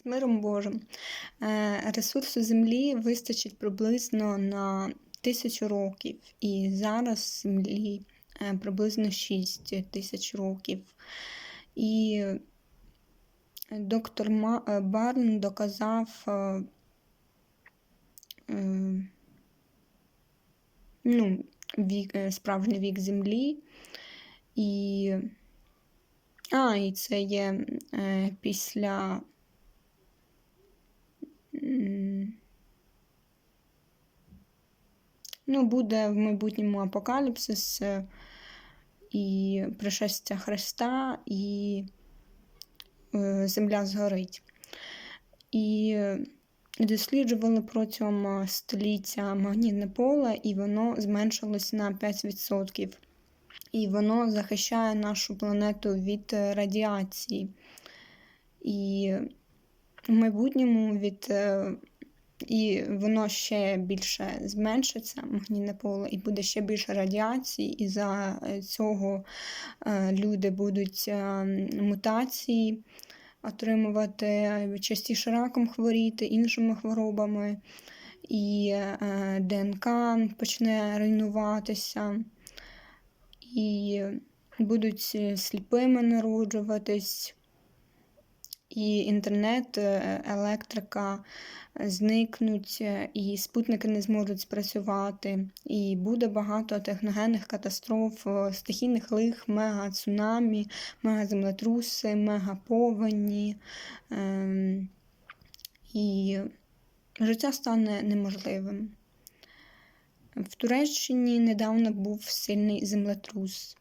З миром Божим. Е, Ресурсу землі вистачить приблизно на тисячу років, і зараз землі е, приблизно 6 тисяч років. І доктор е, Барн доказав ну, вік, справжній вік землі. І, а, і це є е, після. Ну, буде в майбутньому апокаліпсис е, і пришестя Христа, і е, земля згорить. І досліджували протягом століття магнітне поле, і воно зменшилось на 5%. І воно захищає нашу планету від е, радіації. І в майбутньому від. е, І воно ще більше зменшиться, магнітне поле, і буде ще більше радіації, і за е, цього е, люди будуть мутації отримувати, частіше раком хворіти, іншими хворобами, і ДНК почне руйнуватися, і будуть сліпими народжуватись, і інтернет, е, електрика зникнуть, е, і спутники не зможуть спрацювати, і буде багато техногенних катастроф, е, стихійних лих, мега-цунамі, мега-землетруси, мегаповені. ем, І життя стане неможливим. В Туреччині недавно був сильний землетрус.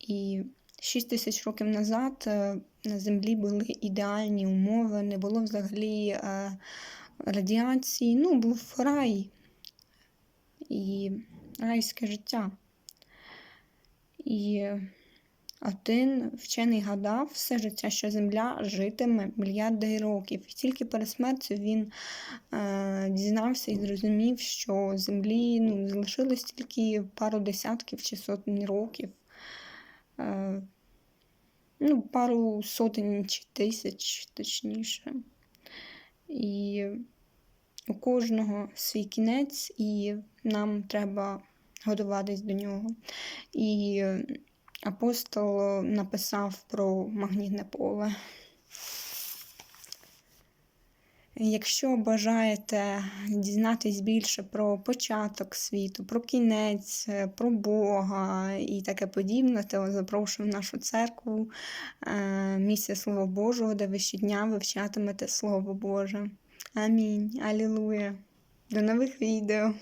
І 6 тисяч років назад е, на землі були ідеальні умови, не було взагалі е, радіації. Ну, був рай і райське життя. І один вчений гадав все життя, що земля житиме мільярди років. І тільки перед смертю він е, дізнався і зрозумів, що землі ну, залишилось тільки пару десятків чи сотень років. Ну, пару сотень чи тисяч, точніше. І у кожного свій кінець, і нам треба готуватись до нього. І апостол написав про магнітне поле. Якщо бажаєте дізнатись більше про початок світу, про кінець, е, про Бога і таке подібне, то запрошую в нашу церкву місце слово Божого, де ви щодня вивчатимете Слово Боже. Амінь. Алілуя. До нових відео.